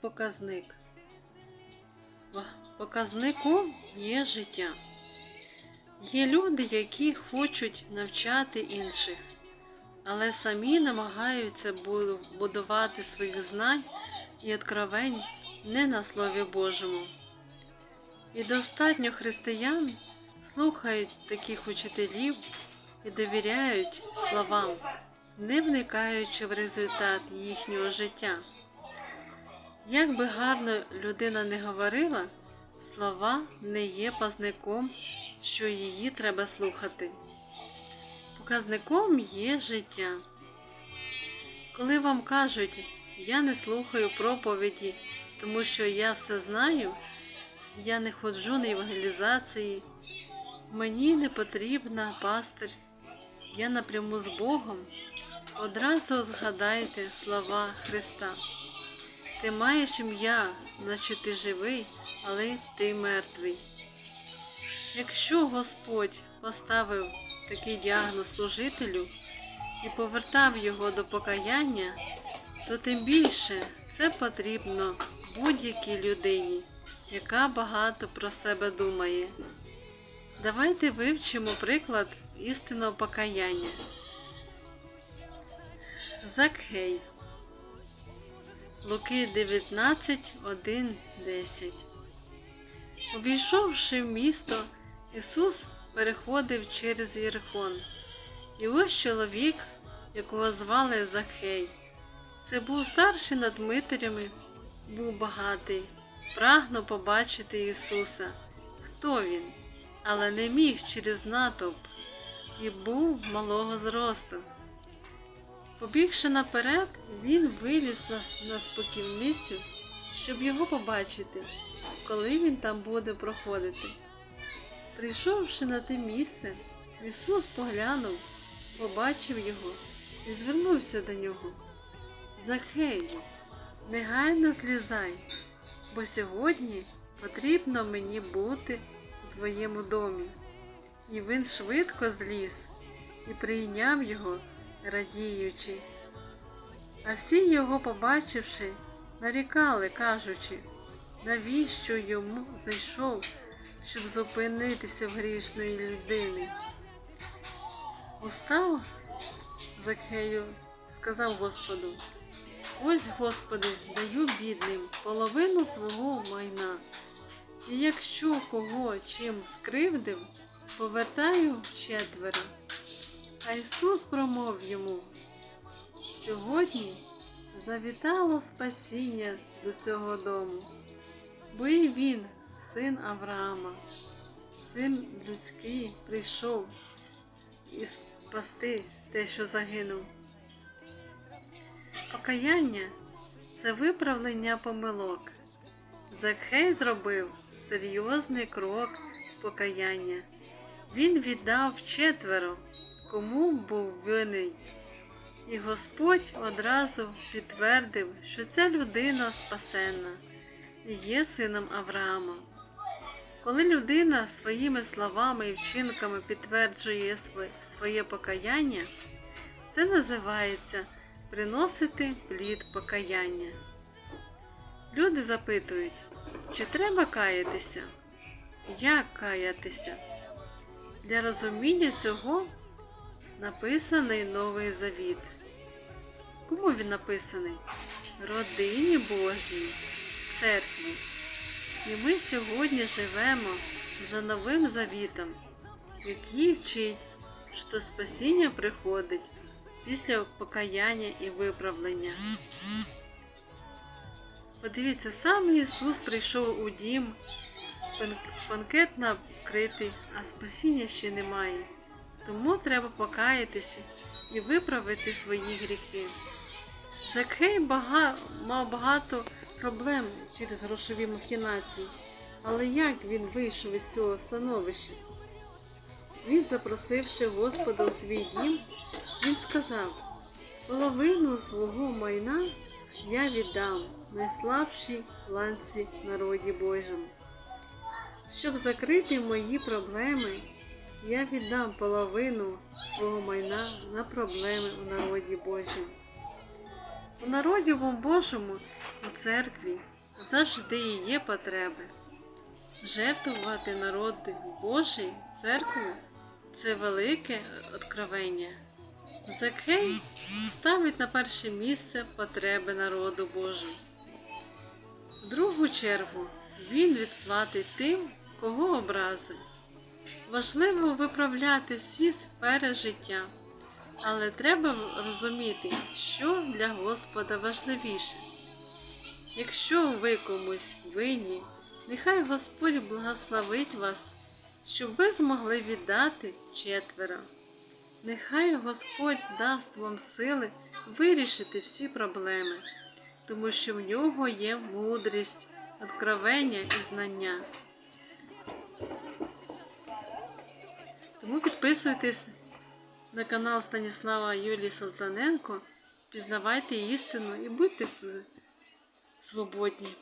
показник. Ва- Показником є життя. Є люди, які хочуть навчати інших, але самі намагаються будувати своїх знань і откровень не на Слові Божому. І достатньо християн слухають таких учителів і довіряють словам, не вникаючи в результат їхнього життя. Як би гарно людина не говорила, слова не є пазником, що її треба слухати. Показником є життя. Коли вам кажуть, я не слухаю проповіді, тому що я все знаю, я не ходжу на евангелізації, мені не потрібна пастир, я напряму з Богом, одразу згадайте слова Христа. Ти маєш ім'я, значить ти живий, але ти мертвий. Якщо Господь поставив такий діагноз служителю і повертав його до покаяння, то тим більше це потрібно будь-якій людині, яка багато про себе думає. Давайте вивчимо приклад істинного покаяння. Закхей. Луки 19, 1, 10. Обійшовши місто, Ісус переходив через Єрихон. І ось чоловік, якого звали Захей. Це був старший над митарями, був багатий, прагнув побачити Ісуса. Хто він? Але не міг через натовп і був малого зросту. Побігши наперед, він виліз на, на споківницю, щоб його побачити, коли він там буде проходити. Прийшовши на те місце, Ісус поглянув, побачив його і звернувся до нього. Захею, негайно злізай, бо сьогодні потрібно мені бути у твоєму домі. І він швидко зліз і прийняв його радіючи. А всі його, побачивши, нарікали, кажучи, навіщо йому зайшов, щоб зупинитися в грішної людини. Устав Закхею, сказав Господу, ось, Господи, даю бідним половину свого майна, і якщо кого чим скривдив, повертаю четверо. А Ісус промов йому, сьогодні завітало спасіння до цього дому, бо і він, син Авраама, син людський, прийшов і спасти те, що загинув. Покаяння це виправлення помилок. Закхей зробив серйозний крок покаяння. Він віддав четверо кому був винний. І Господь одразу підтвердив, що ця людина спасенна і є сином Авраама. Коли людина своїми словами і вчинками підтверджує своє покаяння, це називається приносити плід покаяння. Люди запитують, чи треба каятися? Як каятися? Для розуміння цього написаний Новий Завіт. Кому він написаний? Родині Божій, церкві. І ми сьогодні живемо за новим завітом, який вчить, що спасіння приходить після покаяння і виправлення. Подивіться, сам Ісус прийшов у дім, банкет накритий, а спасіння ще немає. Тому треба покаятися і виправити свої гріхи. Закхей мав багато проблем через грошові махінації, але як він вийшов із цього становища? Він, запросивши Господа у свій дім, він сказав, половину свого майна я віддам найслабшій ланці народі Божому. Щоб закрити мої проблеми, я віддам половину свого майна на проблеми у народі Божому. У народі Божому у церкві завжди є потреби. Жертвувати народ Божий церкву це велике откровення. Закхей ставить на перше місце потреби народу Божого. В другу чергу він відплатить тим, кого образив. Важливо виправляти всі сфери життя, але треба розуміти, що для Господа важливіше. Якщо ви комусь винні, нехай Господь благословить вас, щоб ви змогли віддати четверо. Нехай Господь дасть вам сили вирішити всі проблеми, тому що в нього є мудрість, откровення і знання. Тому підписуйтесь на канал Станіслава Юлії Салтаненко, пізнавайте істину і будьте свободні.